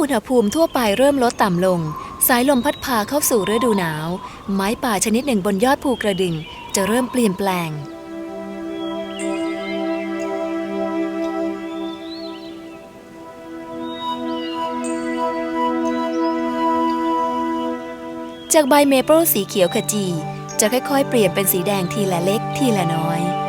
ออุณหภูมิทั่วไปเริ่มลดต่ำลง สายลมพัดพาเข้าสู่ฤดูหนาว ไม้ป่าชนิดหนึ่งบนยอดภูกระดึงจะเริ่มเปลี่ยนแปลง จากใบเมเปิลสีเขียวขจี จะค่อยๆ เปลี่ยนเป็นสีแดงทีละเล็กทีละน้อย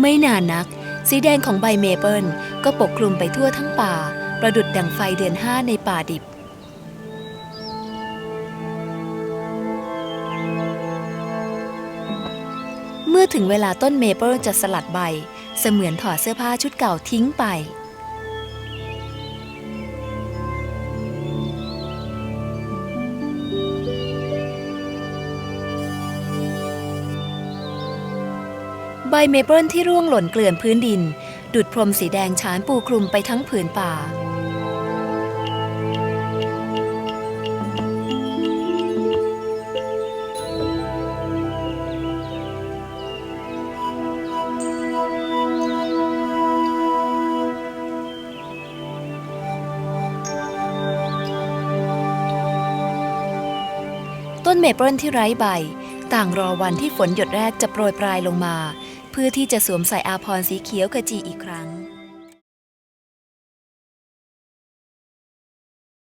ไม่นานนัก สีแดงของใบเมเปิลก็ปกคลุมไปทั่วทั้งป่า ประดุดดังไฟเดือนห้าในป่าดิบ เมื่อถึงเวลาต้นเมเปิลจะสลัดใบ เสมือนถอดเสื้อผ้าชุดเก่าทิ้งไป ใบเมเปิลที่ร่วงหล่นเกลื่อนพื้นดิน ดุดพรมสีแดงฉานปูคลุมไปทั้งผืนป่า ต้นเมเปิลที่ไร้ใบ ต่างรอวันที่ฝนหยดแรกจะโปรยปลายลงมา เพื่อที่จะสวมใส่อาพรณ์สีเขียวขจีอีกครั้ง